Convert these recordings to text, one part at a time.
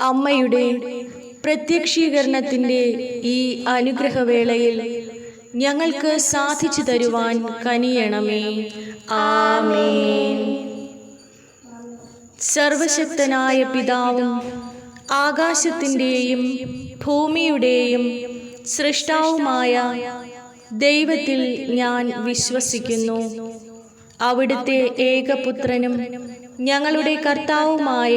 അമ്മയുടെ പ്രത്യക്ഷീകരണത്തിന്റെ ഈ അനുഗ്രഹവേളയിൽ ഞങ്ങൾക്ക് സാധിച്ചു തരുവാൻ കനിയണമേ. ആമേൻ. സർവശക്തനായ പിതാവും ആകാശത്തിന്റെയും ഭൂമിയുടെയും സൃഷ്ടാവുമായ ദൈവത്തിൽ ഞാൻ വിശ്വസിക്കുന്നു. അവിടുത്തെ ഏകപുത്രനും ഞങ്ങളുടെ കർത്താവുമായ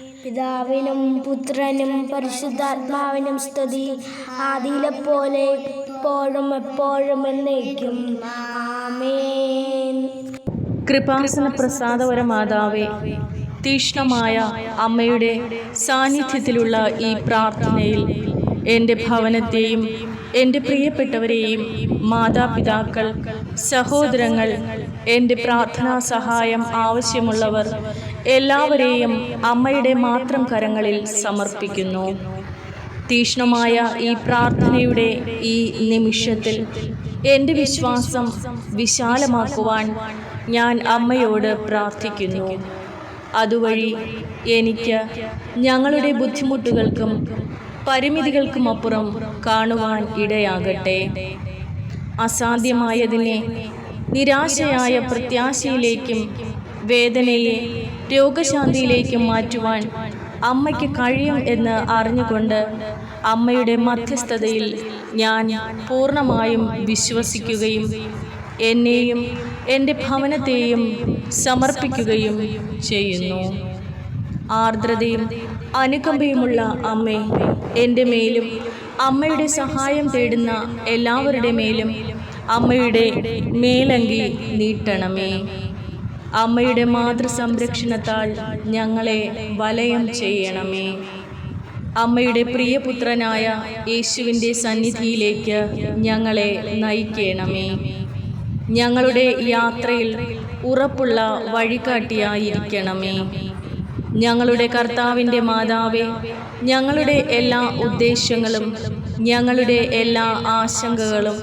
പിതാവിനും പുത്രനും പരിശുദ്ധാത്മാവിനും സ്തുതി. ആദിയിലെ പോലെ ഇപ്പോഴും എപ്പോഴും എന്നേക്കും. ആമേൻ. കൃപാസന പ്രസാദവര മാതാവേ തീക്ഷ്ണമായ അമ്മയുടെ സാന്നിധ്യത്തിലുള്ള ഈ പ്രാർത്ഥനയിൽ എന്റെ ഭവനത്തെയും എന്റെ പ്രിയപ്പെട്ടവരെയും മാതാപിതാക്കൾ സഹോദരങ്ങൾ എന്റെ പ്രാർത്ഥനാ സഹായം ആവശ്യമുള്ളവർ എല്ലാവരെയും അമ്മയുടെ മാത്രം കരങ്ങളിൽ സമർപ്പിക്കുന്നു. തീക്ഷ്ണമായ ഈ പ്രാർത്ഥനയുടെ ഈ നിമിഷത്തിൽ എന്റെ വിശ്വാസം വിശാലമാക്കുവാൻ ഞാൻ അമ്മയോട് പ്രാർത്ഥിക്കുന്നു. അതുവഴി എനിക്ക് ഞങ്ങളുടെ ബുദ്ധിമുട്ടുകൾക്കും പരിമിതികൾക്കുമപ്പുറം കാണുവാൻ ഇടയാകട്ടെ. അസാധ്യമായതിനെ നിരാശയായ പ്രത്യാശയിലേക്കും വേദനയെ രോഗശാന്തിയിലേക്ക് മാറ്റുവാൻ അമ്മയ്ക്ക് കഴിയും എന്ന് അറിഞ്ഞുകൊണ്ട് അമ്മയുടെ മധ്യസ്ഥതയിൽ ഞാൻ പൂർണമായും വിശ്വസിക്കുകയും എന്നെയും എന്റെ ഭവനത്തെയും സമർപ്പിക്കുകയും ചെയ്യുന്നു. ആർദ്രതയും അനുകമ്പയുമുള്ള അമ്മേ എന്റെ മേലും അമ്മയുടെ സഹായം തേടുന്ന എല്ലാവരുടെ മേലും അമ്മയുടെ മേലങ്കി നീട്ടണമേ. അമ്മയുടെ മാതൃസംരക്ഷണത്താൽ ഞങ്ങളെ വലയം ചെയ്യണമേ. അമ്മയുടെ പ്രിയപുത്രനായ യേശുവിന്റെ സന്നിധിയിലേക്ക് ഞങ്ങളെ നയിക്കണമേ. ഞങ്ങളുടെ യാത്രയിൽ ഉറപ്പുള്ള വഴികാട്ടിയായിരിക്കണമേ. ഞങ്ങളുടെ കർത്താവിന്റെ മാതാവേ ഞങ്ങളുടെ എല്ലാ ഉദ്ദേശങ്ങളും ഞങ്ങളുടെ എല്ലാ ആശങ്കകളും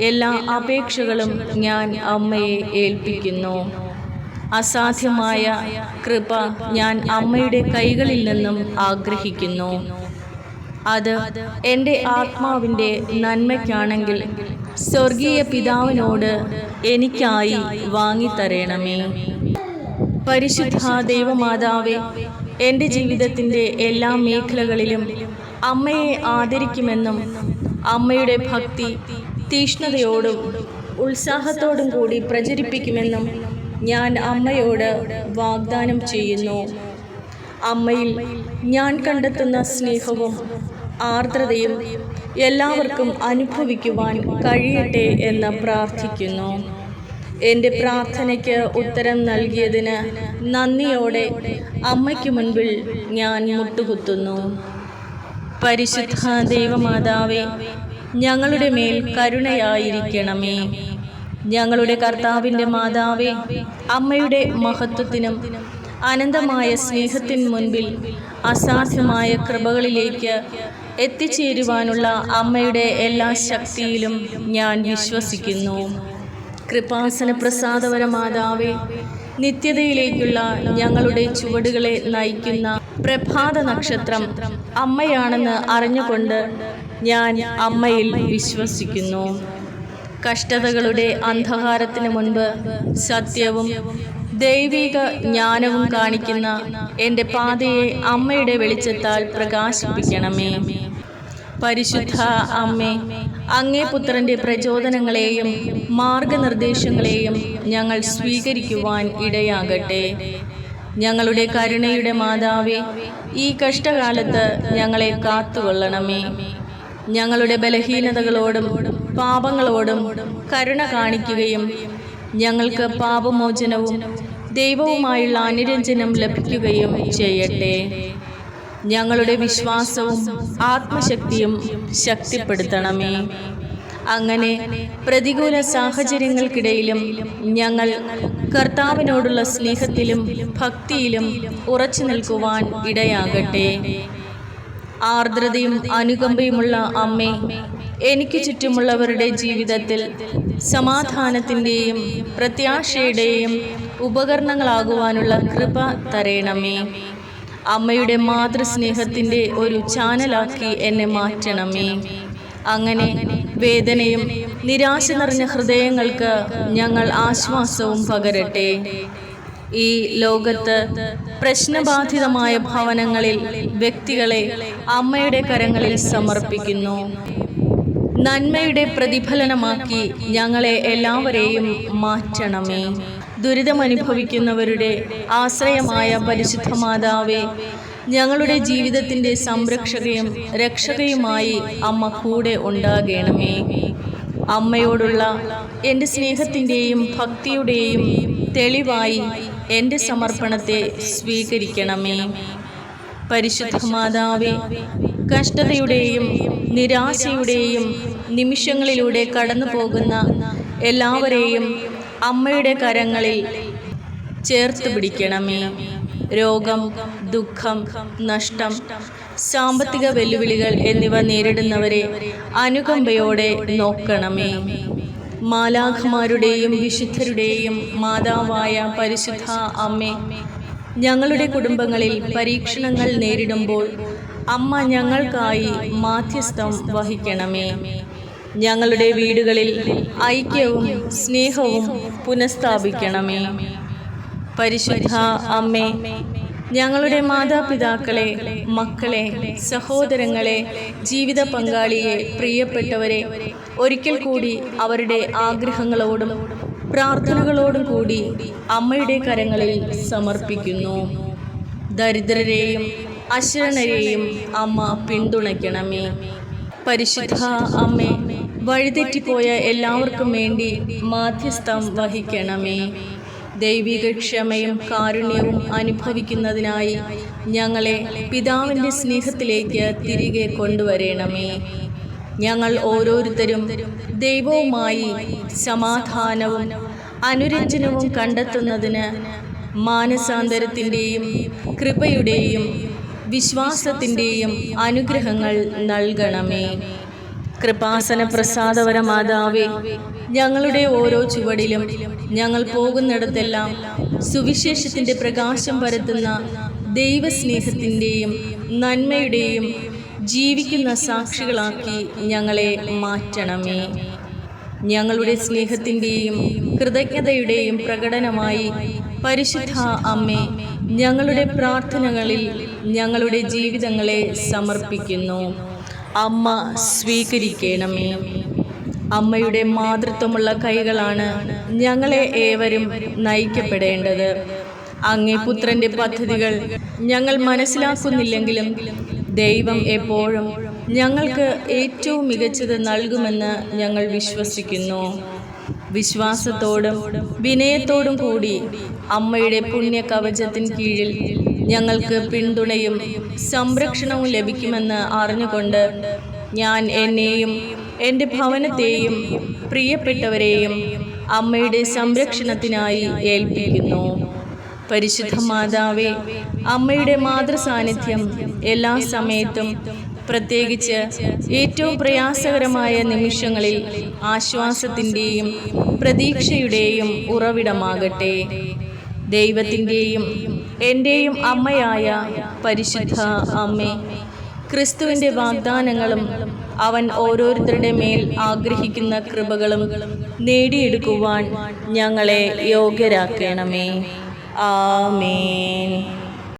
എല്ലാ അപേക്ഷകളും ഞാൻ അമ്മയെ ഏൽപ്പിക്കുന്നു. അസാധ്യമായ കൃപ ഞാൻ അമ്മയുടെ കൈകളിൽ നിന്നും ആഗ്രഹിക്കുന്നു. അത് എന്റെ ആത്മാവിന്റെ നന്മയ്ക്കാണെങ്കിൽ സ്വർഗീയ പിതാവിനോട് എനിക്കായി വാങ്ങിത്തരണമേ. പരിശുദ്ധ ദൈവമാതാവെ എന്റെ ജീവിതത്തിന്റെ എല്ലാ മേഖലകളിലും അമ്മയെ ആദരിക്കുമെന്നും അമ്മയുടെ ഭക്തി തീഷ്ണതയോടും ഉത്സാഹത്തോടും കൂടി പ്രചരിപ്പിക്കുമെന്നും ഞാൻ അമ്മയോട് വാഗ്ദാനം ചെയ്യുന്നു. അമ്മയിൽ ഞാൻ കണ്ടെത്തുന്ന സ്നേഹവും ആർദ്രതയും എല്ലാവർക്കും അനുഭവിക്കുവാൻ കഴിയട്ടെ എന്ന് പ്രാർത്ഥിക്കുന്നു. എന്റെ പ്രാർത്ഥനയ്ക്ക് ഉത്തരം നൽകിയതിന് നന്ദിയോടെ അമ്മയ്ക്ക് മുൻപിൽ ഞാൻ മുട്ടുകുത്തുന്നു. പരിശുദ്ധ ദൈവമാതാവേ ഞങ്ങളുടെ മേൽ കരുണയായിരിക്കണമേ. ഞങ്ങളുടെ കർത്താവിന്റെ മാതാവേ അമ്മയുടെ മഹത്വത്തിനും അനന്തമായ സ്നേഹത്തിൻ മുൻപിൽ അസാധ്യമായ കൃപകളിലേക്ക് എത്തിച്ചേരുവാനുള്ള അമ്മയുടെ എല്ലാ ശക്തിയിലും ഞാൻ വിശ്വസിക്കുന്നു. കൃപാസന പ്രസാദവര മാതാവേ നിത്യതയിലേക്കുള്ള ഞങ്ങളുടെ ചുവടുകളെ നയിക്കുന്ന പ്രഭാത നക്ഷത്രം അമ്മയാണെന്ന് അറിഞ്ഞുകൊണ്ട് ഞാൻ അമ്മയിൽ വിശ്വസിക്കുന്നു. കഷ്ടതകളുടെ അന്ധകാരത്തിന് മുൻപ് സത്യവും ദൈവിക ജ്ഞാനവും കാണിക്കുന്ന എന്റെ പാതയെ അമ്മയുടെ വെളിച്ചത്താൽ പ്രകാശിപ്പിക്കണമേ. പരിശുദ്ധ അമ്മേ അങ്ങേ പുത്രന്റെ പ്രചോദനങ്ങളെയും മാർഗനിർദ്ദേശങ്ങളെയും ഞങ്ങൾ സ്വീകരിക്കുവാൻ ഇടയാകട്ടെ. ഞങ്ങളുടെ കരുണയുടെ മാതാവേ ഈ കഷ്ടകാലത്ത് ഞങ്ങളെ കാത്തുകൊള്ളണമേ. ഞങ്ങളുടെ ബലഹീനതകളോടും പാപങ്ങളോടും കരുണ കാണിക്കുകയും ഞങ്ങൾക്ക് പാപമോചനവും ദൈവവുമായുള്ള അനുരഞ്ജനം ലഭിക്കുകയും ചെയ്യട്ടെ. ഞങ്ങളുടെ വിശ്വാസവും ആത്മശക്തിയും ശക്തിപ്പെടുത്തണമേ. അങ്ങനെ പ്രതികൂല സാഹചര്യങ്ങൾക്കിടയിലും ഞങ്ങൾ കർത്താവിനോടുള്ള സ്നേഹത്തിലും ഭക്തിയിലും ഉറച്ചു നിൽക്കുവാൻ ഇടയാകട്ടെ. ആർദ്രതയും അനുകമ്പയുമുള്ള അമ്മേ എനിക്ക് ചുറ്റുമുള്ളവരുടെ ജീവിതത്തിൽ സമാധാനത്തിന്റെയും പ്രത്യാശയുടെയും ഉപകരണങ്ങളാകുവാനുള്ള കൃപ തരയണമേ അമ്മയുടെ മാതൃസ്നേഹത്തിന്റെ ഒരു ചാനലാക്കി എന്നെ മാറ്റണമേ. അങ്ങനെ വേദനയും നിരാശ നിറഞ്ഞ ഹൃദയങ്ങൾക്ക് ഞങ്ങൾ ആശ്വാസവും പകരട്ടെ. ഈ ലോകത്ത് പ്രശ്നബാധിതമായ ഭവനങ്ങളിൽ വ്യക്തികളെ അമ്മയുടെ കരങ്ങളിൽ സമർപ്പിക്കുന്നു. നന്മയുടെ പ്രതിഫലനമാക്കി ഞങ്ങളെ എല്ലാവരെയും മാറ്റണമേ. ദുരിതമനുഭവിക്കുന്നവരുടെ ആശ്രയമായ പരിശുദ്ധ മാതാവേ ഞങ്ങളുടെ ജീവിതത്തിന്റെ സംരക്ഷകയും രക്ഷകയുമായി അമ്മ കൂടെ ഉണ്ടാകണമേ. അമ്മയോടുള്ള എന്റെ സ്നേഹത്തിന്റെയും ഭക്തിയുടെയും തെളിവായി എന്റെ സമർപ്പണത്തെ സ്വീകരിക്കണമേ. പരിശുദ്ധ മാതാവേ കഷ്ടതയുടെയും നിരാശയുടെയും നിമിഷങ്ങളിലൂടെ കടന്നു പോകുന്ന എല്ലാവരെയും അമ്മയുടെ കരങ്ങളിൽ ചേർത്ത് പിടിക്കണമേ. രോഗം ദുഃഖം നഷ്ടം സാമ്പത്തിക വെല്ലുവിളികൾ എന്നിവ നേരിടുന്നവരെ അനുകമ്പയോടെ നോക്കണമേ. മാലാഖമാരുടെയും വിശുദ്ധരുടെയും മാതാവായ പരിശുദ്ധ അമ്മേ ഞങ്ങളുടെ കുടുംബങ്ങളിൽ പരീക്ഷണങ്ങൾ നേരിടുമ്പോൾ അമ്മ ഞങ്ങൾക്കായി മാധ്യസ്ഥം വഹിക്കണമേ. ഞങ്ങളുടെ വീടുകളിൽ ഐക്യവും സ്നേഹവും പുനഃസ്ഥാപിക്കണമേ. പരിശുദ്ധ അമ്മേ ഞങ്ങളുടെ മാതാപിതാക്കളെ മക്കളെ സഹോദരങ്ങളെ ജീവിത പങ്കാളിയെ പ്രിയപ്പെട്ടവരെ ഒരിക്കൽ കൂടി അവരുടെ ആഗ്രഹങ്ങളോടും പ്രാർത്ഥനകളോടും കൂടി അമ്മയുടെ കരങ്ങളിൽ സമർപ്പിക്കുന്നു. ദരിദ്രരെയും അശരണരെയും അമ്മ പിന്തുണയ്ക്കണമേ. പരിശുദ്ധ അമ്മേ വഴിതെറ്റിപ്പോയ എല്ലാവർക്കും വേണ്ടി മാധ്യസ്ഥം വഹിക്കണമേ. ദൈവിക ക്ഷമയും കാരുണ്യവും അനുഭവിക്കുന്നതിനായി ഞങ്ങളെ പിതാവിന്റെ സ്നേഹത്തിലേക്ക് തിരികെ കൊണ്ടുവരണമേ. ഞങ്ങൾ ഓരോരുത്തരും ദൈവവുമായി സമാധാനവും അനുരഞ്ജനവും കണ്ടെത്തുന്നതിന് മാനസാന്തരത്തിന്റെയും കൃപയുടെയും വിശ്വാസത്തിന്റെയും അനുഗ്രഹങ്ങൾ നൽകണമേ. കൃപാസന പ്രസാദവര മാതാവേ ഞങ്ങളുടെ ഓരോ ചുവടിലും ഞങ്ങൾ പോകുന്നിടത്തെല്ലാം സുവിശേഷത്തിന്റെ പ്രകാശം പരത്തുന്ന ദൈവസ്നേഹത്തിന്റെയും നന്മയുടെയും ജീവിക്കുന്ന സാക്ഷികളാക്കി ഞങ്ങളെ മാറ്റണമേ. ഞങ്ങളുടെ സ്നേഹത്തിന്റെയും കൃതജ്ഞതയുടെയും പ്രകടനമായി പരിശുദ്ധ അമ്മേ ഞങ്ങളുടെ പ്രാർത്ഥനകളിൽ ഞങ്ങളുടെ ജീവിതങ്ങളെ സമർപ്പിക്കുന്നു. അമ്മ സ്വീകരിക്കണമേ. അമ്മയുടെ മാതൃത്വമുള്ള കൈകളാണ് ഞങ്ങളെ ഏവരും നയിക്കപ്പെടേണ്ടത്. അങ്ങേ പുത്രന്റെ പദ്ധതികൾ ഞങ്ങൾ മനസ്സിലാക്കുന്നില്ലെങ്കിലും ദൈവം എപ്പോഴും ഞങ്ങൾക്ക് ഏറ്റവും മികച്ചത് നൽകുമെന്ന് ഞങ്ങൾ വിശ്വസിക്കുന്നു. വിശ്വാസത്തോടും വിനയത്തോടും കൂടി അമ്മയുടെ പുണ്യ കവചത്തിന് കീഴിൽ ഞങ്ങൾക്ക് പിന്തുണയും സംരക്ഷണവും ലഭിക്കുമെന്ന് അറിഞ്ഞുകൊണ്ട് ഞാൻ എന്നെയും എന്റെ ഭവനത്തെയും പ്രിയപ്പെട്ടവരെയും അമ്മയുടെ സംരക്ഷണത്തിനായി ഏൽപ്പിക്കുന്നു. പരിശുദ്ധ മാതാവേ അമ്മയുടെ മാതൃസാന്നിധ്യം എല്ലാ സമയത്തും പ്രത്യേകിച്ച് ഏറ്റവും പ്രയാസകരമായ നിമിഷങ്ങളിൽ ആശ്വാസത്തിന്റെയും പ്രതീക്ഷയുടെയും ഉറവിടമാകട്ടെ. ദൈവത്തിന്റെയും എന്റെയും അമ്മയായ പരിശുദ്ധ അമ്മേ ക്രിസ്തുവിന്റെ വാഗ്ദാനങ്ങളും അവൻ ഓരോരുത്തരുടെ മേൽ ആഗ്രഹിക്കുന്ന കൃപകളും നേടിയെടുക്കുവാൻ ഞങ്ങളെ യോഗ്യരാക്കണമേ. ആമേൻ.